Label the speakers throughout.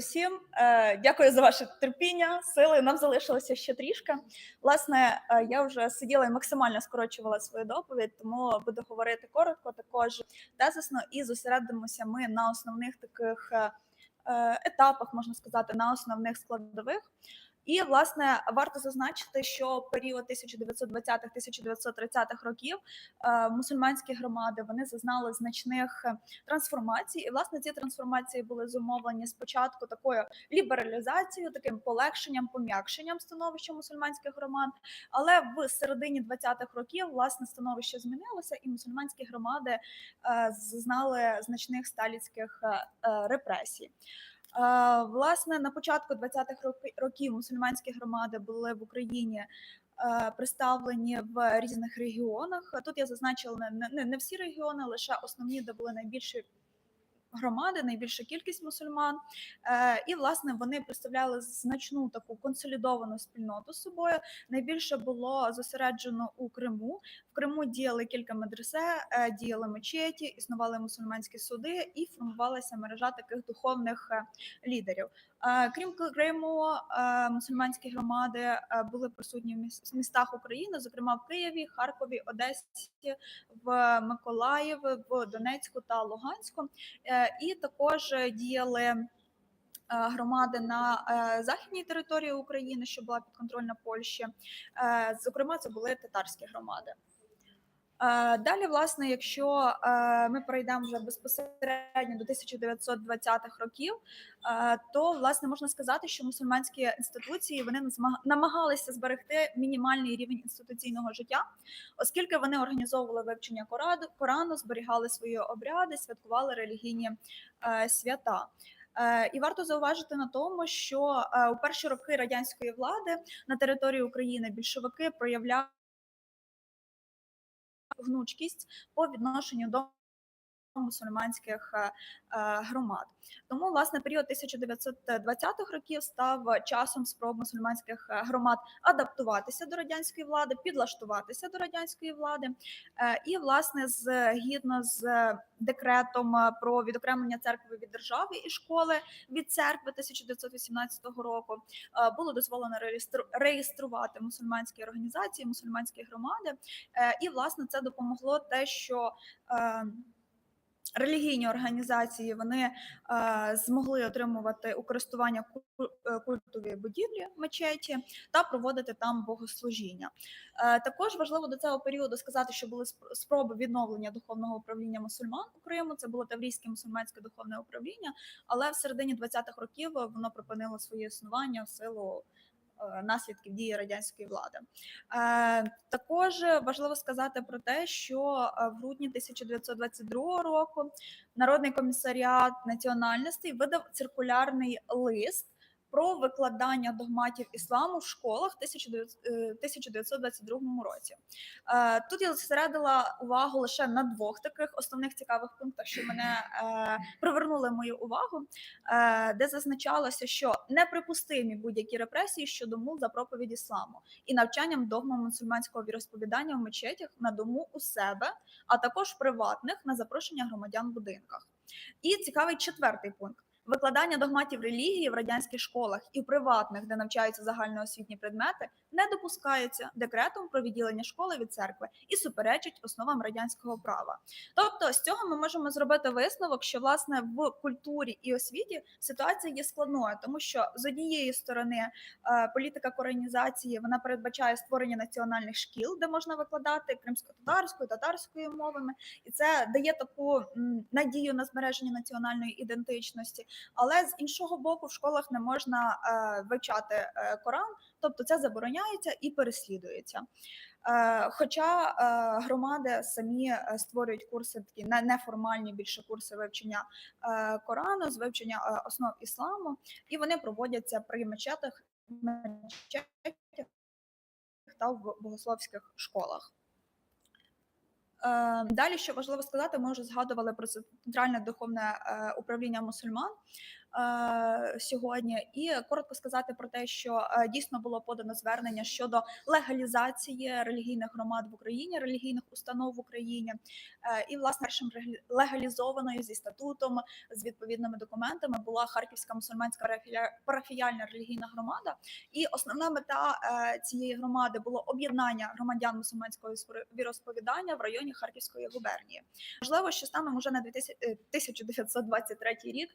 Speaker 1: усім. Е, Дякую за ваше терпіння, сили. Нам залишилося ще трішки. Власне, е, я вже сиділа і максимально скорочувала свою доповідь, тому буду говорити коротко, також тезисно, і зосередимося ми на основних таких е, етапах, можна сказати, на основних складових. І власне варто зазначити, що період 1920-1930-х років е, мусульманські громади вони зазнали значних е, трансформацій. І власне ці трансформації були зумовлені спочатку такою лібералізацією, таким полегшенням, пом'якшенням становища мусульманських громад. Але в середині 20-х років власне становище змінилося, і мусульманські громади е, зазнали значних сталінських е, репресій. Власне, на початку 20-х років мусульманські громади були в Україні представлені в різних регіонах. Тут я зазначила не всі регіони, лише основні, де були найбільші громади, найбільша кількість мусульман. Е, І власне вони представляли значну таку консолідовану спільноту з собою. Найбільше було зосереджено у Криму. В Криму діяли кілька медресе, е, діяли мечеті, існували мусульманські суди і формувалася мережа таких духовних е, лідерів. Крім Криму, мусульманські громади були присутні в міс- містах України, зокрема в Києві, Харкові, Одесі, в Миколаєві, в Донецьку та Луганську. Е, І також діяли е, громади на е, західній території України, що була підконтрольна Польщі. Зокрема, це були татарські громади. Е, Далі, власне, якщо е, ми перейдемо вже безпосередньо до 1920-х років, е, то власне можна сказати, що мусульманські інституції вони намагалися зберегти мінімальний рівень інституційного життя, оскільки вони організовували вивчення Корану, зберігали свої обряди, святкували релігійні свята. І варто зауважити на тому, що у перші роки радянської влади на території України більшовики проявляли гнучкість по відношенню до мусульманських е, е, громад. Тому власне період 1920-х років став часом спроб мусульманських е, громад адаптуватися до радянської влади, підлаштуватися до радянської влади. І власне згідно з декретом про відокремлення церкви від держави і школи від церкви 1918 року було дозволено реєстру- реєструвати мусульманські організації, мусульманські громади. І власне це допомогло те, що релігійні організації вони е, змогли отримувати у користування е, культові будівлі мечеті та проводити там богослужіння. Е, Також важливо до цього періоду сказати, що були спр- спроби відновлення духовного управління мусульман у Криму. Це було Таврійське мусульманське духовне управління, але в середині 20-х років воно припинило своє існування в силу наслідків дії радянської влади. Е, Також важливо сказати про те, що е, в грудні 1922 року Народний комісаріат національностей видав циркулярний лист. Про викладання догматів ісламу в школах в 1900 е, 1922 році. Е, Тут я зосередила увагу лише на двох таких основних цікавих пунктах, що мене е, привернули мою увагу, де зазначалося, що неприпустимі будь-які репресії щодо мул за проповідь ісламу і навчанням догмам мусульманського віросповідання в мечетях на дому у себе, а також приватних на запрошення громадян в будинках. І цікавий четвертий пункт. Викладання догматів релігії в радянських школах і в приватних, де навчаються загальноосвітні предмети, не допускається декретом про відділення школи від церкви і суперечить основам радянського права. Тобто, з цього ми можемо зробити висновок, що власне в культурі і освіті ситуація є складною, тому що з однієї сторони е, політика коронізації вона передбачає створення національних шкіл, де можна викладати кримсько-татарською, татарською мовами, і це дає таку надію на збереження національної ідентичності. Але з іншого боку, в школах не можна е, вивчати е, Коран, тобто це забороняється і переслідується. Е, Хоча громади самі створюють курси такі не- неформальні більше курси вивчення Корану, з вивчення основ ісламу, і вони проводяться при мечетах, мечетях та в богословських школах. Е, Далі, що важливо сказати, ми вже згадували про центральне духовне е, управління мусульман. Е, сьогодні. І коротко сказати про те, що е, дійсно було подано звернення щодо легалізації релігійних громад в Україні, релігійних установ в Україні, Е, і власне першим легалізованою зі статутом з відповідними документами була Харківська мусульманська парафія- парафіяльна релігійна громада. І основна мета цієї громади було об'єднання громадян мусульманського віросповідання в районі Харківської губернії. Можливо, що станом уже на 2000, е, 1923 рік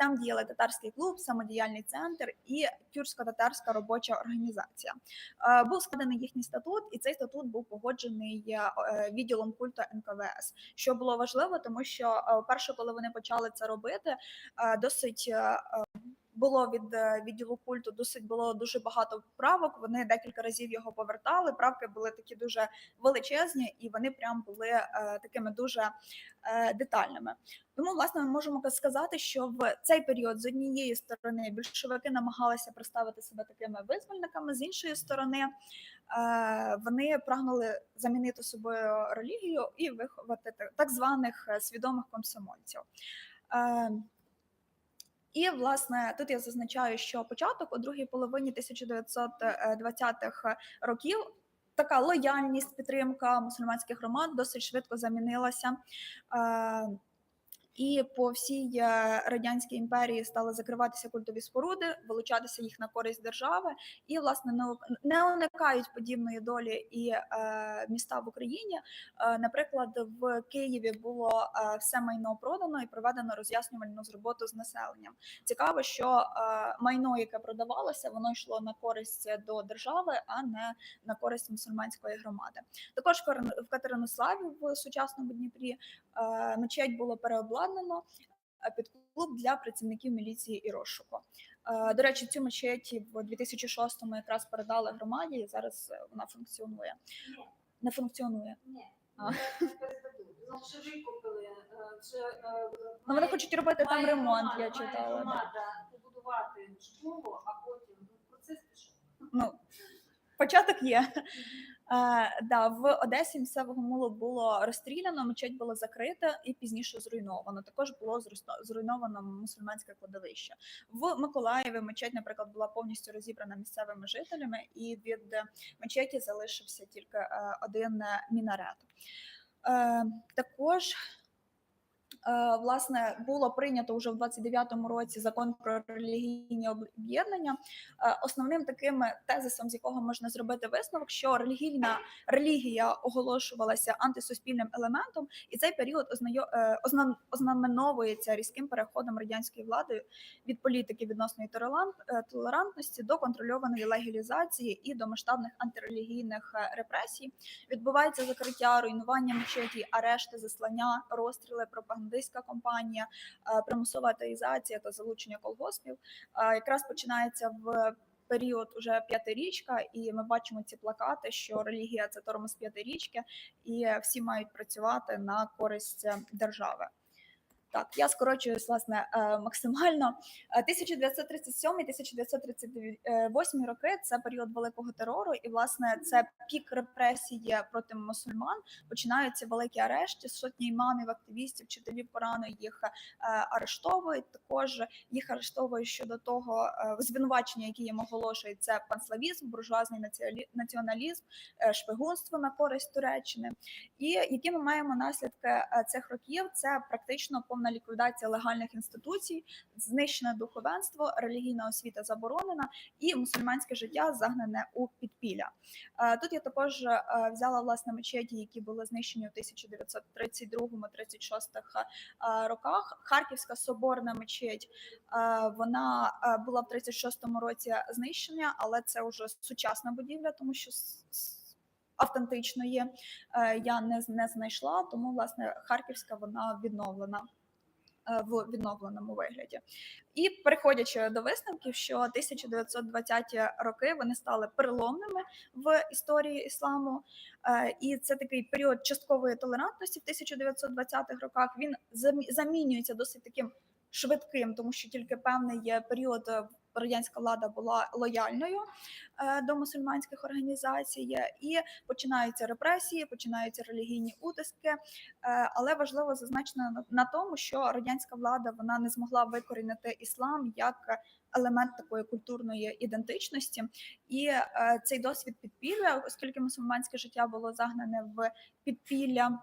Speaker 1: там діяли татарський клуб, самодіяльний центр і тюрксько-татарська робоча організація. Е, Був складений їхній статут, і цей статут був погоджений е, е, відділом культу НКВС, що було важливо, тому що перше, коли вони почали це робити, досить. Було від е, відділу культу досить було дуже багато правок. Вони декілька разів його повертали. Правки були такі дуже величезні, і вони прям були е, такими дуже е, детальними. Тому, власне, ми можемо сказати, що в цей період з однієї сторони більшовики намагалися представити себе такими визвольниками, з іншої сторони вони прагнули замінити собою релігію і виховати так- званих свідомих комсомольців. Е, і власне тут я зазначаю, що початок у другій половині 1920-х років така лояльність, підтримка мусульманських громад досить швидко замінилася. Е, І по всій е, радянській імперії стали закриватися культові споруди, вилучатися їх на користь держави, і власне не, уникають подібної долі і е, міста в Україні. Е, наприклад, в Києві було все майно продано і проведено роз'яснювальну роботу з населенням. Цікаво, що майно, яке продавалося, воно йшло на користь до держави, а не на користь мусульманської громади. Також в Катеринославі в сучасному Дніпрі мечеть було переобладнано е, під клуб для працівників міліції і розшуку. Е, До речі, цю мечеть в 2006-му якраз передали громаді, і зараз е, вона функціонує.
Speaker 2: Ні.
Speaker 1: Не функціонує.
Speaker 2: Ні,
Speaker 1: А.
Speaker 2: Ну, вже викупили,
Speaker 1: вони хочуть робити там ремонт, я читала.
Speaker 2: громада побудувати школу, а потім ну, процес пішов.
Speaker 1: Ну, початок є. Е, да, в Одесі місцевого мулу було розстріляно, мечеть було закрита і пізніше зруйновано. Також було зруйно- зруйновано мусульманське кладовище. В Миколаєві мечеть, наприклад, була повністю розібрана місцевими жителями, і від мечеті залишився тільки е, один е, мінарет. Також власне було прийнято вже в 29-му році закон про релігійні об'єднання. Е, Основним таким тезисом, з якого можна зробити висновок, що релігійна релігія оголошувалася антисуспільним елементом, і цей період е, озна- ознаменовується різким переходом радянської влади від політики відносної е, толерантності до контрольованої легалізації і до масштабних антирелігійних е, репресій. Відбувається закриття, руйнування мечеті, арешти, заслання, розстріли, пропагандистська кампанія, компанія, примусова атеїзація та залучення колгоспів. Е, Якраз починається в період уже п'ятирічка, і ми бачимо ці плакати, що релігія це тормоз п'ятирічки, і всі мають працювати на користь е, держави. Так, я скорочуюсь власне е, максимально. Е, 1937-1938 роки це період великого терору, і власне це пік репресії проти мусульман. Починаються великі арешти, сотні імамів, активістів, вчителів Корану їх е, арештовують. Також їх арештовують щодо того е, звинувачення, які їм оголошують, це панславізм, буржуазний націоналі- націоналізм, е, шпигунство на користь Туреччини. І які ми маємо наслідки е, цих років? Це практично повна ліквідація легальних інституцій, знищене духовенство, релігійна освіта заборонена, і мусульманське життя загнане у підпілля. Е, Тут я також е, взяла власне мечеті, які були знищені у 1932-36 е, роках. Харківська соборна мечеть вона була в 36-му році знищена, але це вже сучасна будівля, тому що автентичної я не, не знайшла, тому власне Харківська вона відновлена. Е, В відновленому вигляді, і переходячи до висновків, що 1920-ті роки вони стали переломними в історії ісламу, Е, і це такий період часткової толерантності в 1920-х роках. Він замі- замінюється досить таким швидким, тому що тільки певний є період е, радянська влада була лояльною е, до мусульманських організацій, і починаються репресії, починаються релігійні утиски. Е, Але важливо зазначити на- тому, що радянська влада вона не змогла викорінити іслам як елемент такої культурної ідентичності, і е, цей досвід підпілля, оскільки мусульманське життя було загнане в підпілля.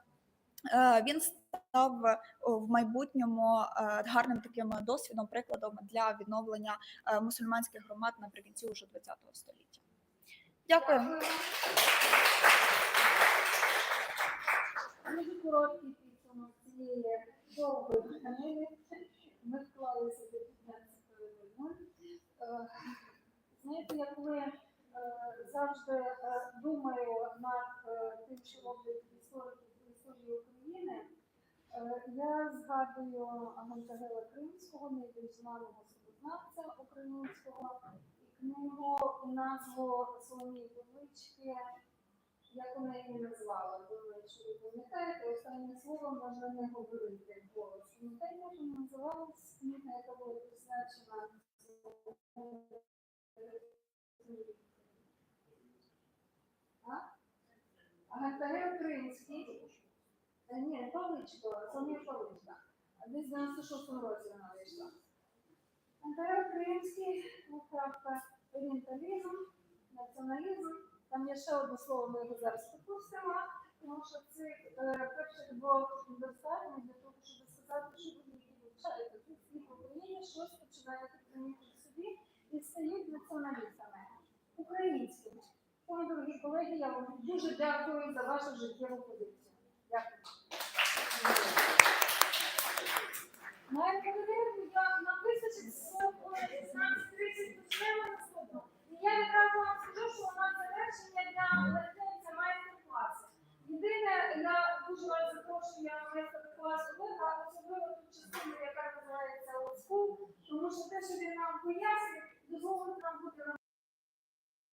Speaker 1: Він став е, в майбутньому е, гарним таким досвідом, прикладом для відновлення е, мусульманських громад наприкінці уже ХХ століття. Дякую.
Speaker 2: Дуже короткий підсумок цієї довгої книги. Ми вклали собі 15 хвилин. Знаєте, я коли е, завжди думаю над тим, що роблять історики по історії України, е, я згадую Гантагела Кримського, найбільш знаного судознавця українського, і книгу назву Соломії Павлички як вона її назвала, думаю, що ви пам'ятаєте, останнє слово можна не говорити голос. Пам'ятаєте, як називалась книга, яка була присвячена Гантарев Кримський. Е, Ні, Павличко, Соломія Павличка. Десь в 96-му році вона вийшла. Гантарев Кримський, поправка орієнталізм, націоналізм. Там є ще одне слово, ми його зараз пропустимо, тому що цих е, перших двох достатньо для того, щоб сказати, що ви вивчаєте. Тут всі Україні щось починають примінити собі і стають націоналістами українськими. Тому, дорогі колеги, я вам дуже дякую за вашу життєву позицію. Моя перевірку я на вистачить 16.30 почнемо наступну. І я відразу вам скажу, що у нас завершення для латинця майстер-класу. Єдине, я дуже вас запрошую на майстер-клас Олега, особливо ту частину, яка називається School, тому що те, що він нам пояснив, дозволить нам бути на